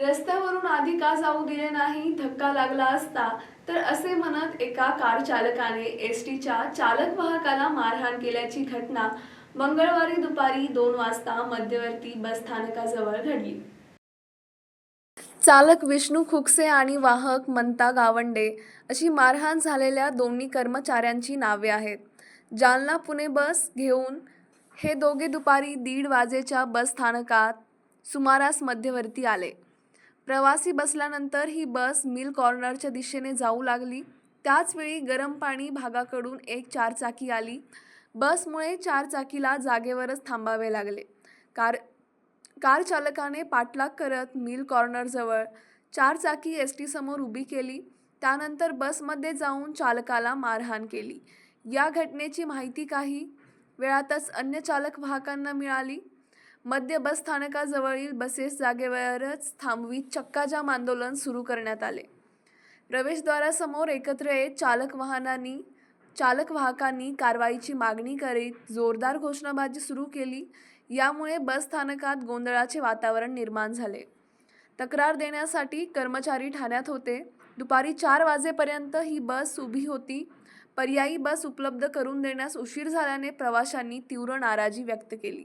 रस्त्यावरून आधी का जाऊ दिले नाही धक्का लागला असता तर असे म्हणत एका कार चालकाने एस टीच्या चालक वाहकाला मारहाण केल्याची घटना मंगळवारी दुपारी दोन वाजता मध्यवर्ती बस स्थानकाजवळ घडली. चालक विष्णू खुकसे आणि वाहक मंता गावंडे अशी मारहाण झालेल्या दोन्ही कर्मचाऱ्यांची नावे आहेत. जालना पुणे बस घेऊन हे दोघे दुपारी दीड वाजेच्या बस स्थानकात सुमारास मध्यवर्ती आले. प्रवासी बसल्यानंतर ही बस मिल कॉर्नरच्या दिशेने जाऊ लागली. त्याचवेळी गरम पाणी भागाकडून एक चारचाकी आली. बसमुळे चारचाकीला जागेवरच थांबावे लागले. कार कार चालकाने पाठलाग करत मिल कॉर्नरजवळ चारचाकी एस टी समोर उभी केली. त्यानंतर बसमध्ये जाऊन चालकाला मारहाण केली. या घटनेची माहिती काही वेळातच अन्य चालक वाहकांना मिळाली. मध्य बस स्थानकाजवळील बसेस जागेवरच थांबवीत चक्काजाम आंदोलन सुरू करण्यात आले. प्रवेशद्वारासमोर एकत्र येत चालक वाहनांनी चालक वाहकांनी कारवाईची मागणी करीत जोरदार घोषणाबाजी सुरू केली. यामुळे बस स्थानकात गोंधळाचे वातावरण निर्माण झाले. तक्रार देण्यासाठी कर्मचारी ठाण्यात होते. दुपारी चार वाजेपर्यंत ही बस उभी होती. पर्यायी बस उपलब्ध करून देण्यास उशीर झाल्याने प्रवाशांनी तीव्र नाराजी व्यक्त केली.